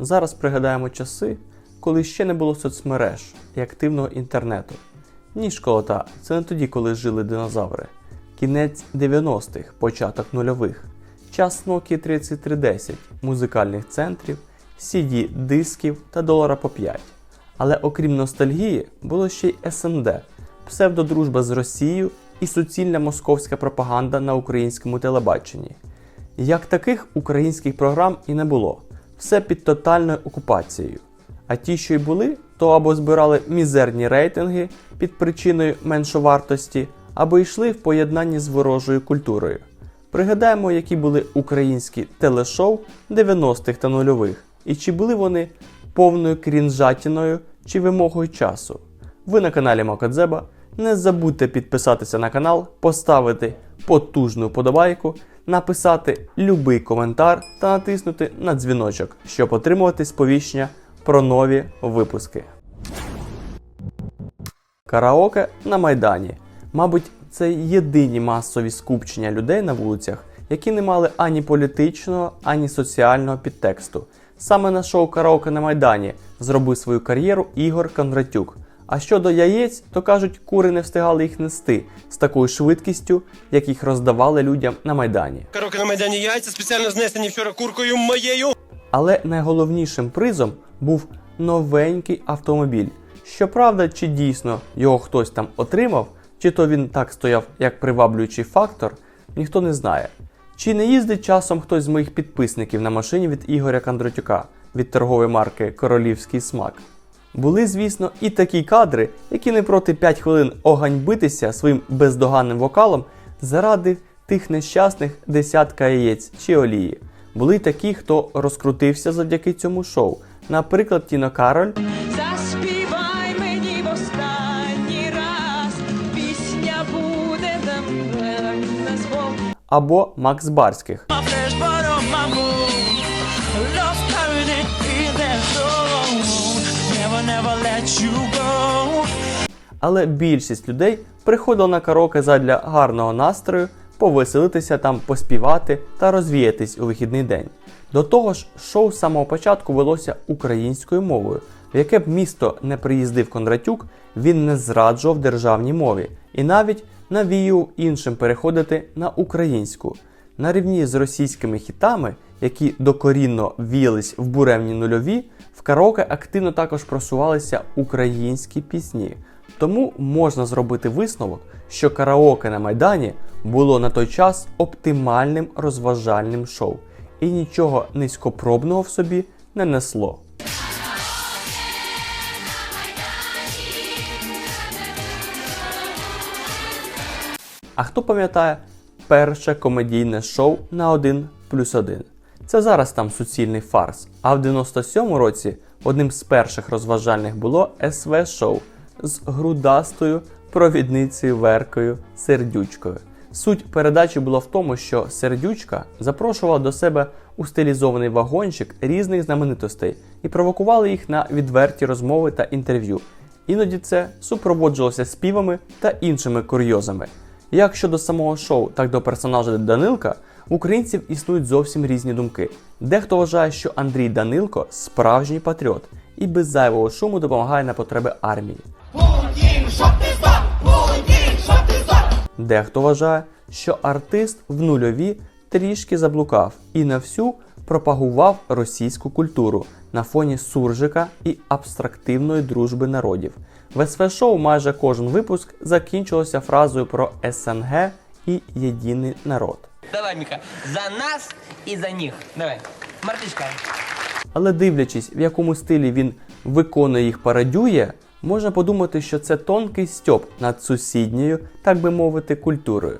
Зараз пригадаємо часи, коли ще не було соцмереж і активного інтернету. Ні, школота, це не тоді, коли жили динозаври. Кінець 90-х, початок нульових, час Nokia 3310, музикальних центрів, CD дисків та долара по 5. Але окрім ностальгії, було ще й СНД, псевдодружба з Росією і суцільна московська пропаганда на українському телебаченні. Як таких українських програм і не було, все під тотальною окупацією. А ті, що й були, то або збирали мізерні рейтинги під причиною меншовартості, або йшли в поєднанні з ворожою культурою. Пригадаємо, які були українські телешоу 90-х та нульових, і чи були вони повною крінжатіною чи вимогою часу. Ви на каналі Макодзеба. Не забудьте підписатися на канал, поставити потужну подобайку, написати любий коментар та натиснути на дзвіночок, щоб отримувати сповіщення про нові випуски. Караоке на Майдані. Мабуть, це єдині масові скупчення людей на вулицях, які не мали ані політичного, ані соціального підтексту. Саме на шоу Караоке на Майдані зробив свою кар'єру Ігор Кондратюк. А щодо яєць, то кажуть, кури не встигали їх нести з такою швидкістю, як їх роздавали людям на Майдані. Караоке на Майдані яйця спеціально знесені вчора куркою моєю. Але найголовнішим призом був новенький автомобіль. Щоправда, чи дійсно його хтось там отримав, чи то він так стояв як приваблюючий фактор, ніхто не знає. Чи не їздить часом хтось з моїх підписників на машині від Ігоря Кондратюка від торгової марки Королівський смак? Були, звісно, і такі кадри, які не проти 5 хвилин оганьбитися своїм бездоганним вокалом заради тих нещасних десятка яєць чи олії. Були такі, хто розкрутився завдяки цьому шоу. Наприклад, Тіно Кароль Заспівай мені в останній раз, пісня буде звук. або Макс Барських. Але більшість людей приходила на караоке задля гарного настрою, повеселитися там, поспівати та розвіятись у вихідний день. До того ж, шоу з самого початку велося українською мовою. В яке б місто не приїздив Кондратюк, він не зраджував державній мові і навіть навіював іншим переходити на українську. На рівні з російськими хітами, які докорінно віялись в буремні нульові, в караоке активно також просувалися українські пісні. Тому можна зробити висновок, що караоке на Майдані було на той час оптимальним розважальним шоу і нічого низькопробного в собі не несло. А хто пам'ятає перше комедійне шоу на 1 плюс 1? Це зараз там суцільний фарс. А в 97-му році одним з перших розважальних було СВ шоу з грудастою провідницею Веркою Сердючкою. Суть передачі була в тому, що Сердючка запрошувала до себе у стилізований вагончик різних знаменитостей і провокувала їх на відверті розмови та інтерв'ю. Іноді це супроводжувалося співами та іншими курйозами. Як щодо самого шоу, так до персонажа Данилка, у українців існують зовсім різні думки. Дехто вважає, що Андрій Данилко справжній патріот і без зайвого шуму допомагає на потреби армії. Дехто вважає, що артист в нульові трішки заблукав і на всю пропагував російську культуру на фоні суржика і абстрактивної дружби народів. В СВ шоу майже кожен випуск закінчувався фразою про СНГ і єдиний народ. Давай, Мика, за нас и за них. Давай. Мартышка. Але дивлячись, в якому стилі він виконує їх пародює, можна подумати, що це тонкий стьоп над сусідньою, так би мовити, культурою.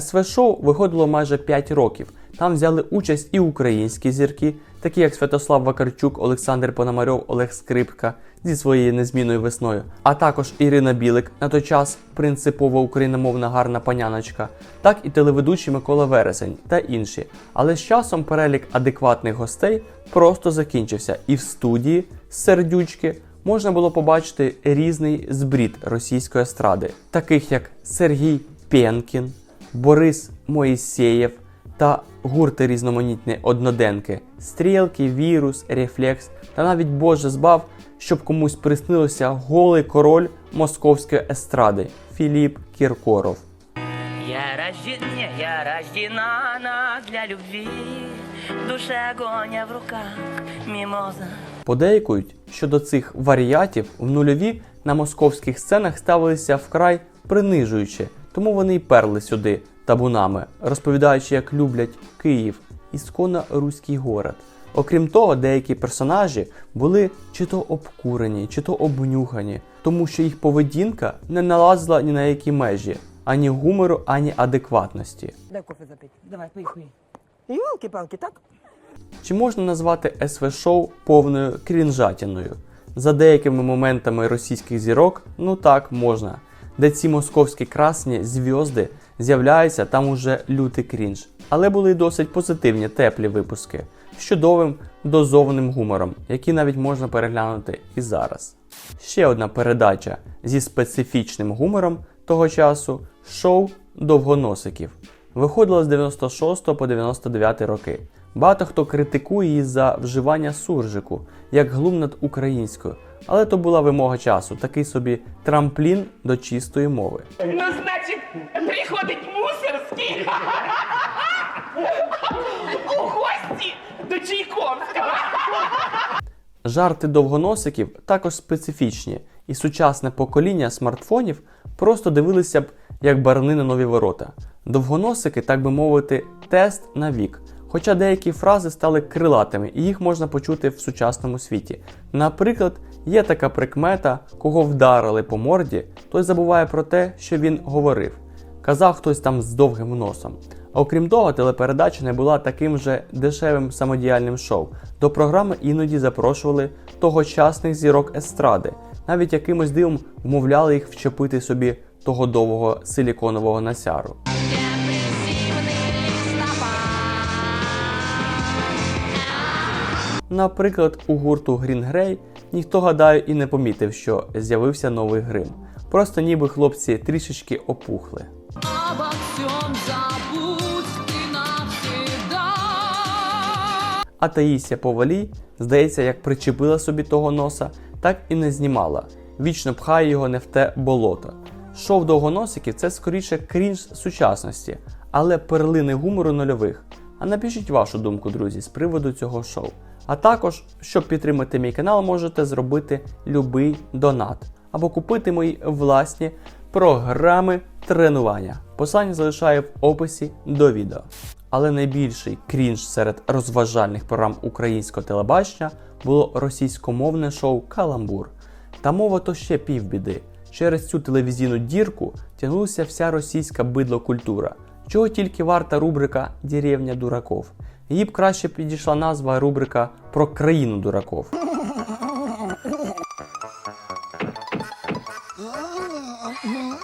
СВ шоу виходило майже 5 років. Там взяли участь і українські зірки, такі як Святослав Вакарчук, Олександр Пономарьов, Олег Скрипка зі своєю незмінною весною, а також Ірина Білик, на той час принципово україномовна гарна паняночка, так і телеведучий Микола Вересень та інші. Але з часом перелік адекватних гостей просто закінчився, і в студії сердючки можна було побачити різний збрід російської естради, таких як Сергій Пєнкін, Борис Моїсеєв, та гурти різноманітні одноденки, стрілки, вірус, рефлекс та навіть Боже збав, щоб комусь приснилося голий король московської естради Філіп Кіркоров. Я рожден, не, я рождена для любви. В душе огонь, в руках мимоза. Подейкують, що до цих варіатів в нульові на московських сценах ставилися вкрай принижуючи, тому вони й перли сюди табунами, розповідаючи, як люблять Київ, ісконно руський город. Окрім того, деякі персонажі були чи то обкурені, чи то обнюхані, тому що їх поведінка не налазила ні на які межі ані гумору, ані адекватності. Дай кофе запить. Давай, поїхали. Йолки-палки, так? Чи можна назвати СВ-шоу повною крінжатіною? За деякими моментами російських зірок, ну так, можна. Де ці московські красні зв'язди з'являються, там уже лютий крінж. Але були й досить позитивні, теплі випуски з чудовим дозованим гумором, які навіть можна переглянути і зараз. Ще одна передача зі специфічним гумором того часу шоу довгоносиків. Виходило з 96 по 99 роки. Багато хто критикує її за вживання суржику, як глум над українською, але то була вимога часу, такий собі трамплін до чистої мови. Ну, значит, приходить мусорский у гості до Чайковського. Жарти довгоносиків також специфічні, і сучасне покоління смартфонів просто дивилися б як барани на нові ворота. Довгоносики, так би мовити, тест на вік. Хоча деякі фрази стали крилатими, і їх можна почути в сучасному світі. Наприклад, є така прикмета, кого вдарили по морді, той забуває про те, що він говорив. Казав хтось там з довгим носом. Окрім того, телепередача не була таким же дешевим самодіяльним шоу. До програми іноді запрошували тогочасних зірок естради, навіть якимось дивом вмовляли їх вчепити собі того довгого силіконового насяру. Наприклад, у гурту Green Grey ніхто гадаю і не помітив, що з'явився новий грим. Просто ніби хлопці трішечки опухли. Обо забудь. А Таїсія Повалій, здається, як причепила собі того носа, так і не знімала. Вічно пхає його не в те болото. Шоу довгоносиків це скоріше крінж сучасності, але перлини гумору нульових. А напишіть вашу думку, друзі, з приводу цього шоу. А також, щоб підтримати мій канал, можете зробити любий донат або купити мої власні програми тренування. Посилання залишаю в описі до відео. Але найбільший крінж серед розважальних програм українського телебачення було російськомовне шоу Каламбур. Та мова то ще півбіди. Через цю телевізійну дірку тягнулася вся російська бидлокультура, чого тільки варта рубрика Деревня дураков. Її б краще підійшла назва рубрика про країну дураков.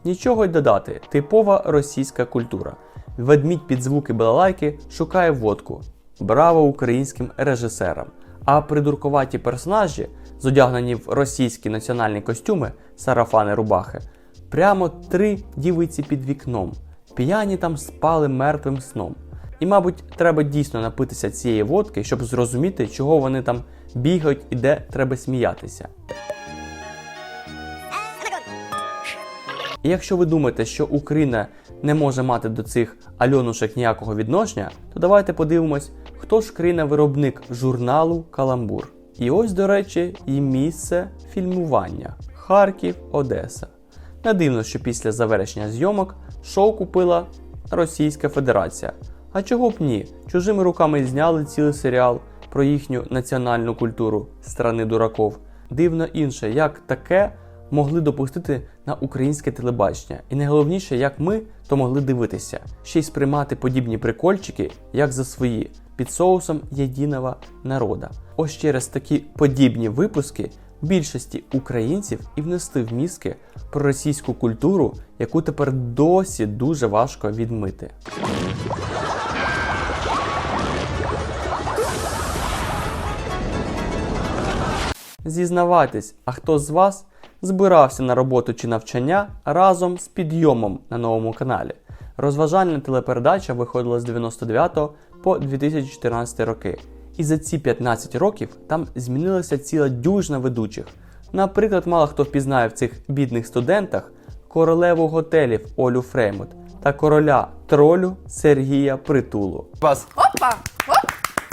Нічого й додати, типова російська культура. Ведмідь під звуки балалайки шукає водку. Браво українським режисерам! А придуркуваті персонажі, зодягнені в російські національні костюми, сарафани рубахи, прямо три дівиці під вікном. П'яні там спали мертвим сном. І, мабуть, треба дійсно напитися цієї водки, щоб зрозуміти, чого вони там бігають і де треба сміятися. І якщо ви думаєте, що Україна не може мати до цих альонушек ніякого відношення, то давайте подивимось, хто ж країна-виробник журналу Каламбур. І ось, до речі, і місце фільмування Харків, Одеса. Не дивно, що після завершення зйомок шоу купила Російська Федерація. А чого б ні? Чужими руками зняли цілий серіал про їхню національну культуру страни дураков. Дивно інше, як таке могли допустити на українське телебачення. І найголовніше, як ми то могли дивитися, ще й сприймати подібні прикольчики, як за свої, під соусом єдиного народа. Ось через такі подібні випуски більшості українців і внесли в мізки про російську культуру, яку тепер досі дуже важко відмити. Зізнавайтесь, а хто з вас збирався на роботу чи навчання разом з підйомом на новому каналі? Розважальна телепередача виходила з 99 по 2014 роки. І за ці 15 років там змінилася ціла дюжина ведучих. Наприклад, мало хто впізнає в цих бідних студентах королеву готелів Олю Фреймут та короля тролю Сергія Притулу. Вас Опа! Оп!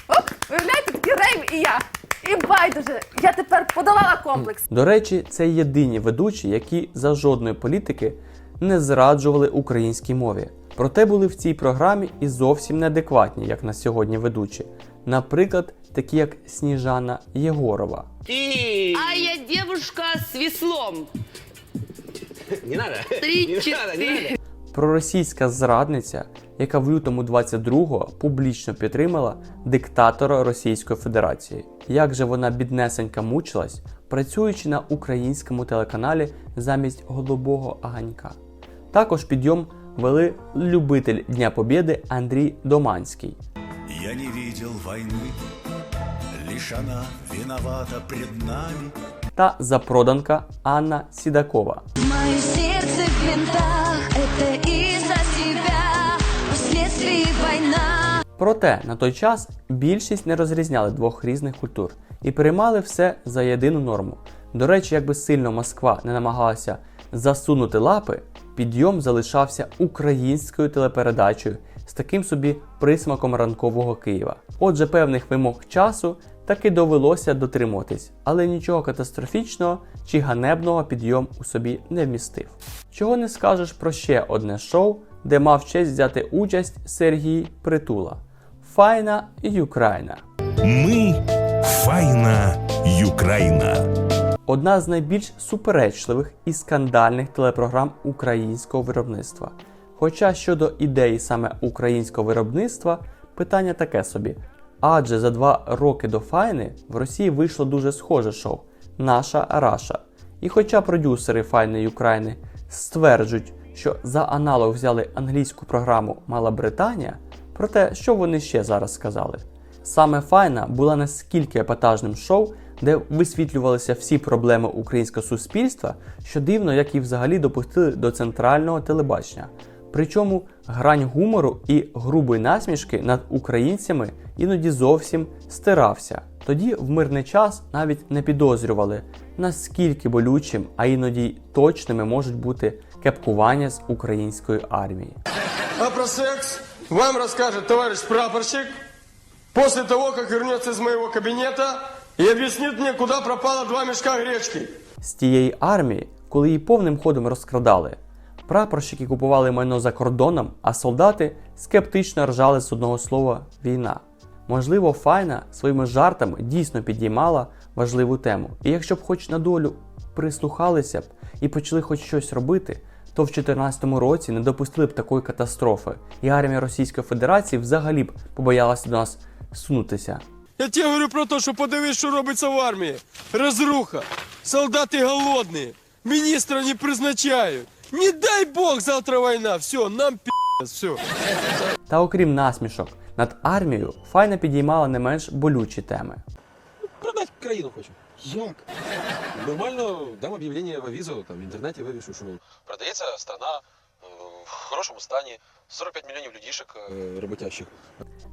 Оп! Виявляєте, такий рейв і я. І байдуже, я тепер подолала комплекс. До речі, це єдині ведучі, які за жодної політики не зраджували українській мові. Проте були в цій програмі і зовсім неадекватні, як на сьогодні ведучі. Наприклад, такі як Сніжана Єгорова. А я девушка с веслом. Не надо. Три-четыре. Проросійська зрадниця, яка в лютому 22-го публічно підтримала диктатора Російської Федерації. Як же вона біднесенька мучилась, працюючи на українському телеканалі замість голубого аганька. Також підйом вели любитель Дня Побєди Андрій Доманський. Я не видел войны, лишь она виновата пред нами. та запроданка Анна Сідакова. Мое сердце в Проте на той час більшість не розрізняли двох різних культур і приймали все за єдину норму. До речі, якби сильно Москва не намагалася засунути лапи, підйом залишався українською телепередачею з таким собі присмаком ранкового Києва. Отже, певних вимог часу таки довелося дотримуватись, але нічого катастрофічного чи ганебного підйом у собі не вмістив. Чого не скажеш про ще одне шоу, де мав честь взяти участь Сергій Притула. Файна Юкраїна. Ми файна Юкраїна. Одна з найбільш суперечливих і скандальних телепрограм українського виробництва. Хоча щодо ідеї саме українського виробництва, питання таке собі. Адже за два роки до Файни в Росії вийшло дуже схоже шоу Наша Раша. І хоча продюсери Файни України стверджують, що за аналог взяли англійську програму Мала Британія, проте що вони ще зараз сказали? Саме Файна була наскільки епатажним шоу, де висвітлювалися всі проблеми українського суспільства, що дивно, як їх взагалі допустили до центрального телебачення. Причому грань гумору і грубої насмішки над українцями іноді зовсім стирався. Тоді в мирний час навіть не підозрювали, наскільки болючим, а іноді точними можуть бути кепкування з української армії. А про секс вам расскажет товарищ прапорщик после того, как вернется из моего кабинета и объяснит мне, куда пропало два мешка гречки. з тієї армії, коли її повним ходом розкрадали. Прапорщики купували майно за кордоном, а солдати скептично ржали з одного слова війна. Можливо, Файна своїми жартами дійсно підіймала важливу тему. І якщо б хоч на долю прислухалися б і почали хоч щось робити, то в 2014 році не допустили б такої катастрофи, і армія Російської Федерації взагалі б побоялася до нас сунутися. Я тебе говорю про те, що подивись, що робиться в армії. Розруха. Солдати голодні. Міністра не призначають. Не дай Бог завтра війна. Все, нам пі***ць, все. Та окрім насмішок, над армією Файна підіймала не менш болючі теми. Продать країну хочу. Як? Нормально дам об'явлення в авізо, там в інтернеті вивішу, що продається страна е, в хорошому стані, 45 мільйонів людішек е, роботящих.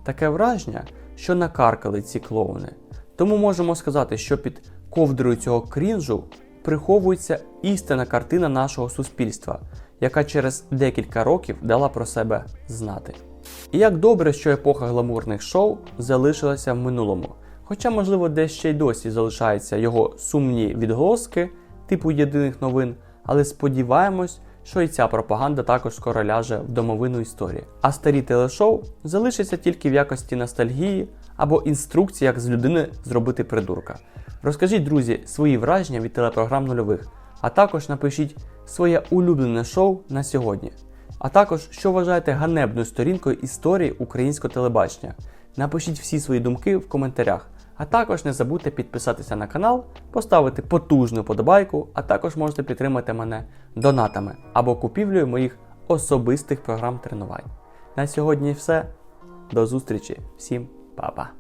Таке враження, що накаркали ці клоуни. Тому можемо сказати, що під ковдрою цього крінжу приховується істинна картина нашого суспільства, яка через декілька років дала про себе знати. І як добре, що епоха гламурних шоу залишилася в минулому. Хоча, можливо, десь ще й досі залишаються його сумні відголоски, типу єдиних новин, але сподіваємось, що і ця пропаганда також скоро ляже в домовину історії. А старі телешоу залишаться тільки в якості ностальгії або інструкції, як з людини зробити придурка. Розкажіть, друзі, свої враження від телепрограм нульових, а також напишіть своє улюблене шоу на сьогодні. А також, що вважаєте ганебною сторінкою історії українського телебачення. Напишіть всі свої думки в коментарях. А також не забудьте підписатися на канал, поставити потужну подобайку, а також можете підтримати мене донатами або купівлею моїх особистих програм тренувань. На сьогодні все. До зустрічі. Всім па-па.